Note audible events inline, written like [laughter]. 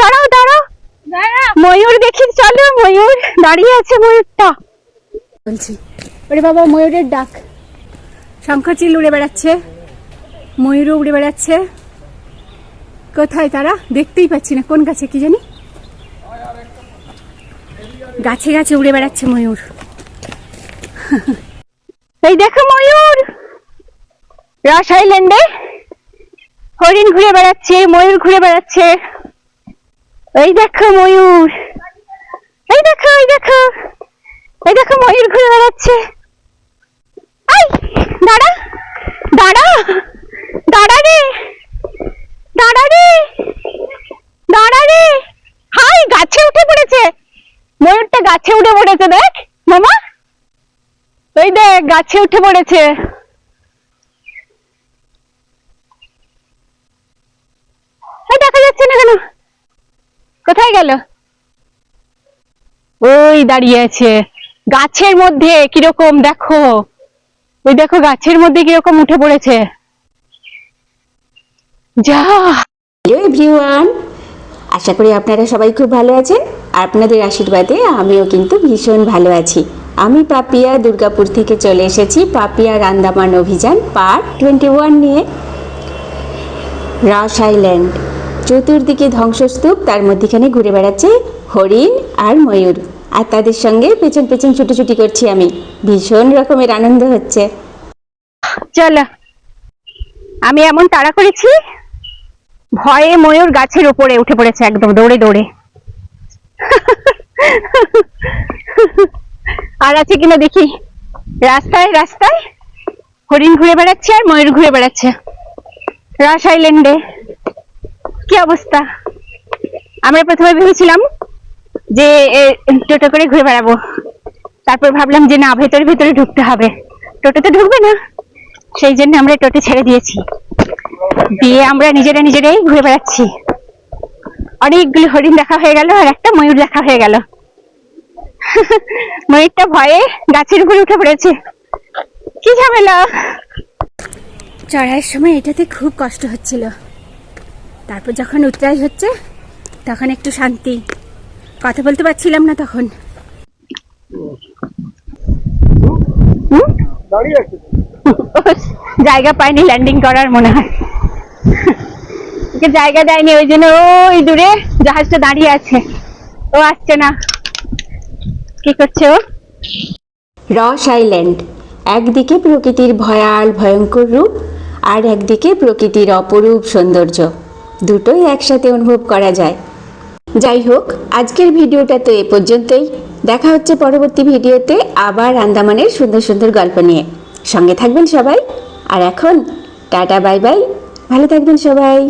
দাঁড়াও দাঁড়াও। ময়ূর দেখি চলো ময়ূর দাঁড়িয়ে আছে ময়ূরটা। বলছি ওরে বাবা ময়ূরের ডাক। শঙ্খচিল উড়ে বেড়াচ্ছে ময়ূরও উড়ে বেড়াচ্ছে। কোথায় তারা? দেখতেই পাচ্ছি না কোন গাছে কি জানি। গাছে গাছে উড়ে বেড়াচ্ছে ময়ূর। এই দেখো ময়ূর। রাস আইল্যান্ডে। হরিণ ঘুরে বেড়াচ্ছে ময়ূর ঘুরে বেড়াচ্ছে। এই দেখো ময়ূর। এই দেখো এই দেখো। এই দেখো ময়ূর ঘুরে বেড়াচ্ছে। দাঁড়া। দাঁড়া। দাঁড়া রে। দাঁড়া রে। দাঁড়া রে। হাই, গাছে উঠে পড়েছে। ময়ূরটা গাছে উঠে পড়েছে, দেখ। মামা। ওই দেখ, গাছে উঠে পড়েছে এই দেখা যাচ্ছে না কেন কোথায় গেল। ওই দাঁড়িয়ে আছে। গাছের মধ্যে কীরকম, দেখো। ওই দেখো, গাছের মধ্যে কীরকম উঠে পড়েছে। যা। এভরিওয়ান আশা করি আপনারা সবাই খুব ভালো আছেন। আর আপনাদের আশীর্বাদে আমিও কিন্তু ভীষণ ভালো আছি। আমি পাপিয়া, দুর্গাপুর থেকে চলে এসেছি পাপিয়ার আন্দামান অভিযান পার্ট টোয়েন্টি ওয়ান নিয়ে। Ross island. চতুর্দিকে ধ্বংসস্তূপ, তার মধ্যেখানে ঘুরে বেড়াচ্ছে হরিণ আর ময়ূর। আর তাদের সঙ্গে পেছন পেছন ছুটোছুটি করছি আমি। ভীষণ রকমের আনন্দ হচ্ছে। চলো, আমি এমন তাড়া করেছি? ভয়ে ময়ূর গাছের উপরে উঠে পড়েছে একদম, দৌড়ে দৌড়ে। আর আছে কিনা দেখি। রাস্তায় রাস্তায় হরিণ ঘুরে বেড়াচ্ছে আর ময়ূর ঘুরে বেড়াচ্ছে। রাস আইল্যান্ডে কি অবস্থা? আমরা প্রথমে ভেবেছিলাম যে টোটো করে ঘুরে বেড়াবো। তারপর ভাবলাম যে, না, ভেতরে ভেতরে ঢুকতে হবে। টোটোতে ঢুকবে না। সেই জন্য আমরা টোটো ছেড়ে দিয়েছি। দিয়ে আমরা নিজেরা নিজেরাই ঘুরে বেড়াচ্ছি। অনেকগুলো হরিণ দেখা হয়ে গেল আর একটা ময়ূর দেখা হয়ে গেল। [laughs] ময়ূরটা ভয়ে গাছের উপরে উঠে পড়েছে। কি ঝামেলা? চড়াইয়ের সময় এটাতে খুব কষ্ট হচ্ছিল। তারপর যখন উতরাই হচ্ছে তখন একটু শান্তি। কথা বলতে পারছিলাম না তখন। হুম? জায়গা পাইনি ল্যান্ডিং করার মনে হয়। ওকে জায়গা দেয়নি ওই জন্য ওই দূরে জাহাজটা দাঁড়িয়ে আছে। ও আসছে না। কি করছে ও? রস আইল্যান্ড। একদিকে প্রকৃতির ভয়াল ভয়ঙ্কর রূপ আর একদিকে প্রকৃতির অপরূপ সৌন্দর্য। দুটোই একসাথে অনুভব করা যায়। যাই হোক আজকের ভিডিওটা তো এ পর্যন্তই। দেখা হচ্ছে পরবর্তী ভিডিওতে আবার আন্দামানের সুন্দর সুন্দর গল্প নিয়ে। সঙ্গে থাকবেন সবাই। আর এখন, টাটা, বাই বাই। ভালো থাকবেন সবাই।